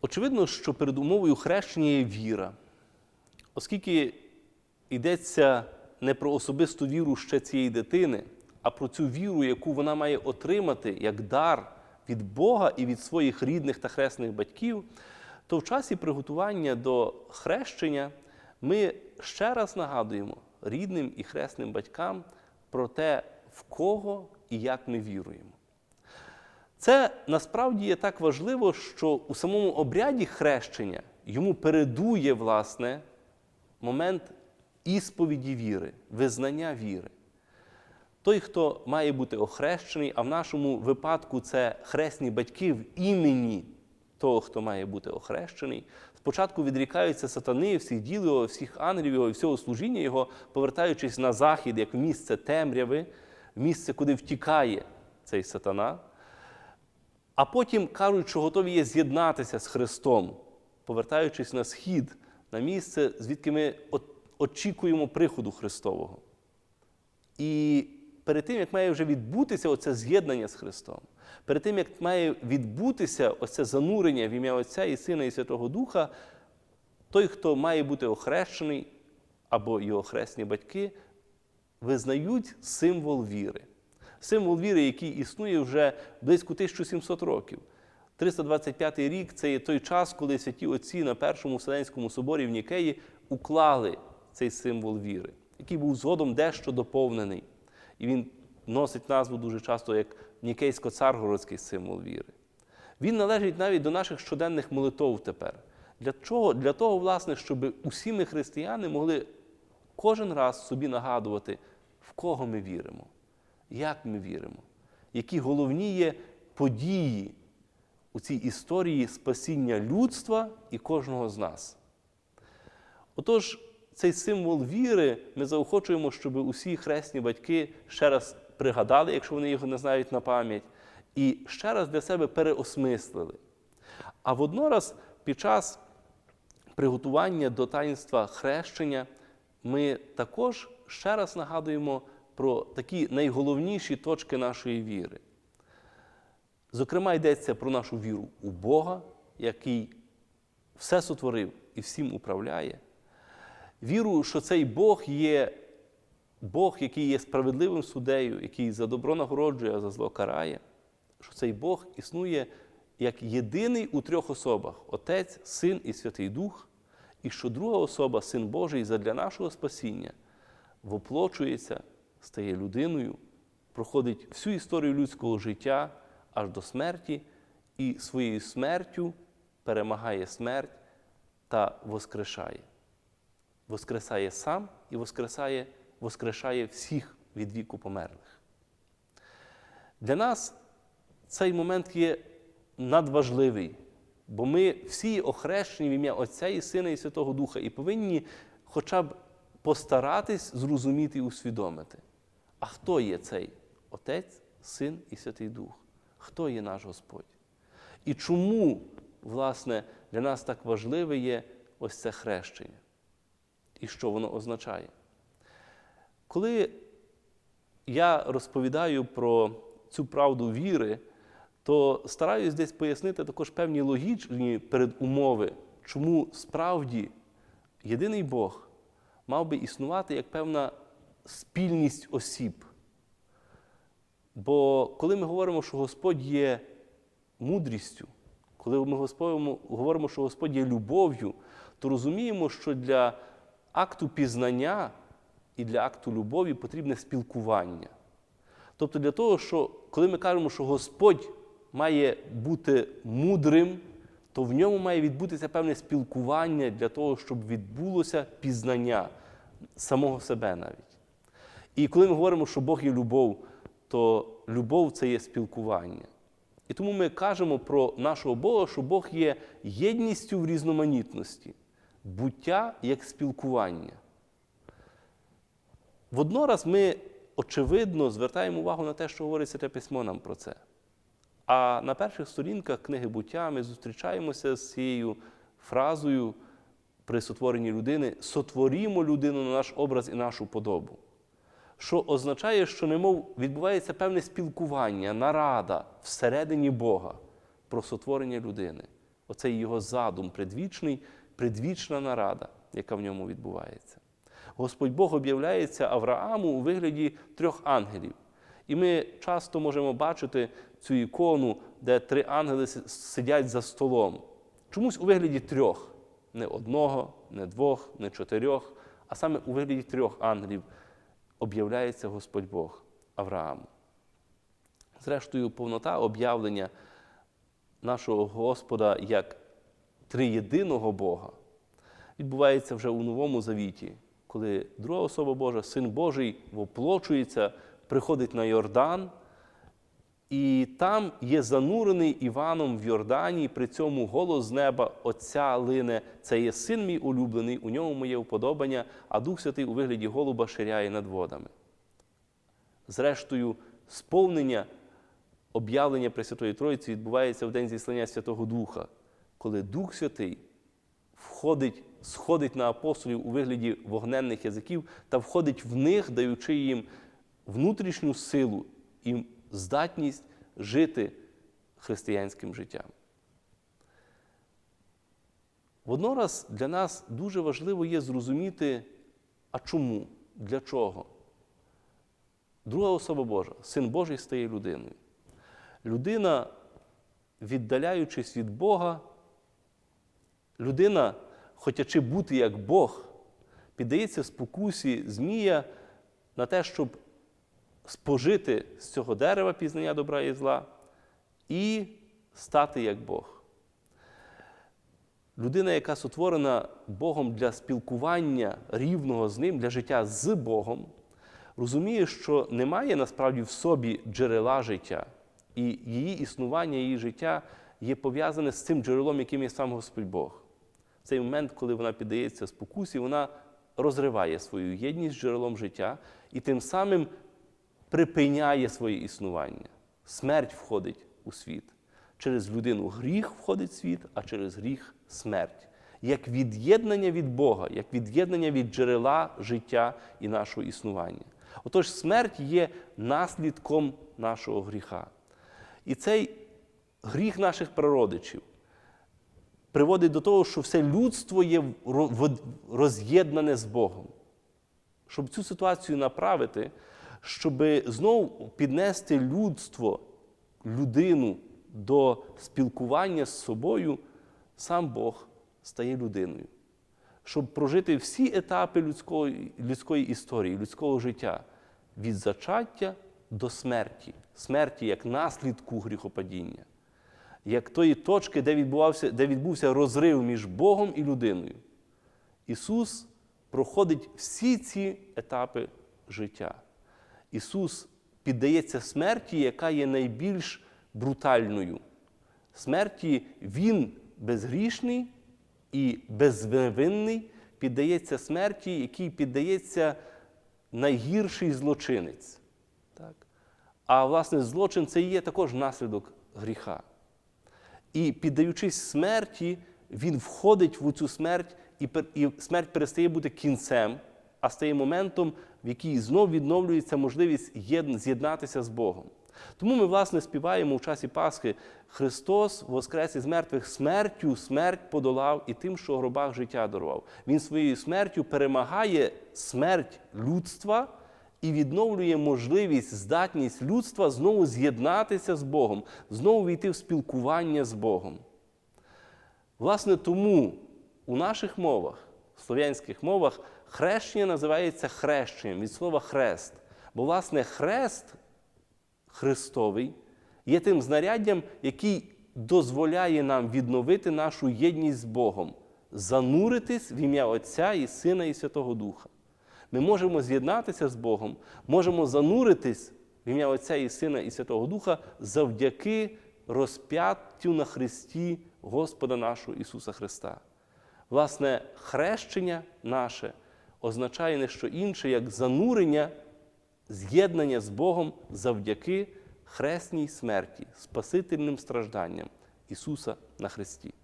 Очевидно, що перед умовою хрещення є віра, оскільки йдеться не про особисту віру ще цієї дитини, а про цю віру, яку вона має отримати як дар від Бога і від своїх рідних та хресних батьків, то в часі приготування до хрещення ми ще раз нагадуємо рідним і хресним батькам про те, в кого і як ми віруємо. Це насправді є так важливо, що у самому обряді хрещення йому передує, власне, момент ісповіді віри, визнання віри. Той, хто має бути охрещений, а в нашому випадку це хресні батьки в імені того, хто має бути охрещений, спочатку відрікаються сатани, всіх діл його, всіх ангелів його і всього служіння його, повертаючись на захід, як в місце темряви, в місце, куди втікає цей сатана. А потім кажуть, що готові є з'єднатися з Христом, повертаючись на схід, на місце, звідки ми очікуємо приходу Христового. І перед тим, як має вже відбутися оце з'єднання з Христом, перед тим, як має відбутися оце занурення в ім'я Отця і Сина і Святого Духа, той, хто має бути охрещений, або його хресні батьки, визнають символ віри. Символ віри, який існує вже близько 1700 років. 325 рік це є той час, коли святі отці на Першому Вселенському соборі в Нікеї уклали цей символ віри, який був згодом дещо доповнений. І він носить назву дуже часто як Нікейсько-царгородський символ віри. Він належить навіть до наших щоденних молитов тепер. Для чого? Для того, власне, щоб усі ми християни могли кожен раз собі нагадувати, в кого ми віримо, як ми віримо, які головні є події у цій історії спасіння людства і кожного з нас. Отож, цей символ віри ми заохочуємо, щоб усі хресні батьки ще раз пригадали, якщо вони його не знають на пам'ять, і ще раз для себе переосмислили. А воднораз під час приготування до таїнства хрещення ми також ще раз нагадуємо про такі найголовніші точки нашої віри. Зокрема, йдеться про нашу віру у Бога, який все сотворив і всім управляє. Віру, що цей Бог є Бог, який є справедливим суддею, який за добро нагороджує, а за зло карає, що цей Бог існує як єдиний у трьох особах Отець, Син і Святий Дух, і що друга особа, Син Божий, задля нашого спасіння, воплочується, стає людиною, проходить всю історію людського життя аж до смерті, і своєю смертю перемагає смерть та воскрешає. Воскресає сам і воскресає, воскрешає всіх від віку померлих. Для нас цей момент є надважливий, бо ми всі охрещені в ім'я Отця і Сина і Святого Духа і повинні хоча б постаратись зрозуміти і усвідомити, а хто є цей Отець, Син і Святий Дух? Хто є наш Господь? І чому, власне, для нас так важливе є ось це хрещення? І що воно означає? Коли я розповідаю про цю правду віри, то стараюсь десь пояснити також певні логічні передумови, чому справді єдиний Бог мав би існувати як певна спільність осіб. Бо коли ми говоримо, що Господь є мудрістю, коли ми говоримо, що Господь є любов'ю, то розуміємо, що для акту пізнання і для акту любові потрібне спілкування. Тобто для того, що коли ми кажемо, що Господь має бути мудрим, то в ньому має відбутися певне спілкування для того, щоб відбулося пізнання самого себе навіть. І коли ми говоримо, що Бог є любов, то любов це є спілкування. І тому ми кажемо про нашого Бога, що Бог є єдністю в різноманітності, буття як спілкування. Воднораз ми, очевидно, звертаємо увагу на те, що говорить Святе Письмо нам про це. А на перших сторінках книги буття ми зустрічаємося з цією фразою при сотворенні людини сотворімо людину на наш образ і нашу подобу. Що означає, що немов відбувається певне спілкування, нарада всередині Бога про сотворення людини. оцей його задум предвічний, предвічна нарада, яка в ньому відбувається. Господь Бог об'являється Аврааму у вигляді трьох ангелів. І ми часто можемо бачити цю ікону, де три ангели сидять за столом. Чомусь у вигляді трьох. Не одного, не двох, не чотирьох, а саме у вигляді трьох ангелів об'являється Господь Бог Аврааму. Зрештою, повнота об'явлення нашого Господа як триєдиного Бога відбувається вже у Новому Завіті, коли друга особа Божа, Син Божий, воплочується, приходить на Йордан, і там є занурений Іваном в Йордані, при цьому голос з неба Отця лине. Це є син мій улюблений, у ньому моє вподобання, а Дух Святий у вигляді голуба ширяє над водами. Зрештою, сповнення об'явлення Пресвятої Троїці відбувається в день зіслання Святого Духа, коли Дух Святий входить, сходить на апостолів у вигляді вогненних язиків та входить в них, даючи їм внутрішню силу і здатність жити християнським життям. Воднораз для нас дуже важливо є зрозуміти, а чому, для чого. Друга особа Божа, Син Божий стає людиною. Людина, віддаляючись від Бога, людина, хотячи бути як Бог, піддається спокусі Змія на те, щоб спожити з цього дерева пізнання добра і зла і стати як Бог. Людина, яка сотворена Богом для спілкування рівного з ним, для життя з Богом, розуміє, що немає насправді в собі джерела життя, і її існування, її життя є пов'язане з цим джерелом, яким є сам Господь Бог. В цей момент, коли вона піддається спокусі, вона розриває свою єдність з джерелом життя і тим самим припиняє своє існування. Смерть входить у світ. Через людину гріх входить в світ, а через гріх смерть. Як від'єднання від Бога, як від'єднання від джерела життя і нашого існування. Отож, смерть є наслідком нашого гріха. І цей гріх наших прародичів приводить до того, що все людство є роз'єднане з Богом. Щоб цю ситуацію направити, щоб знову піднести людство, людину до спілкування з собою, сам Бог стає людиною. Щоб прожити всі етапи людської, людської історії, людського життя від зачаття до смерті, смерті як наслідку гріхопадіння, як тої точки, де, відбувався, де відбувся розрив між Богом і людиною. Ісус проходить всі ці етапи життя. Ісус піддається смерті, яка є найбільш брутальною. Смерті Він безгрішний і безвинний піддається смерті, якій піддається найгірший злочинець. Так? А власне, злочин це і є також наслідок гріха. І піддаючись смерті, він входить в цю смерть, і, смерть перестає бути кінцем, а стає моментом, в який знов відновлюється можливість з'єднатися з Богом. Тому ми, власне, співаємо в часі Пасхи Христос воскрес із мертвих смертю, смерть подолав і тим, що в гробах життя дарував. Він своєю смертю перемагає смерть людства і відновлює можливість, здатність людства знову з'єднатися з Богом, знову війти в спілкування з Богом. Власне, тому у наших мовах, слов'янських мовах, хрещення називається хрещенням від слова хрест. Бо, власне, хрест Христовий є тим знаряддям, який дозволяє нам відновити нашу єдність з Богом, зануритись в ім'я Отця і Сина і Святого Духа. Ми можемо з'єднатися з Богом, можемо зануритись в ім'я Отця і Сина і Святого Духа завдяки розп'яттю на Христі Господа нашого Ісуса Христа. Власне, хрещення наше означає не що інше, як занурення, з'єднання з Богом завдяки хресній смерті, спасительним стражданням Ісуса на Христі.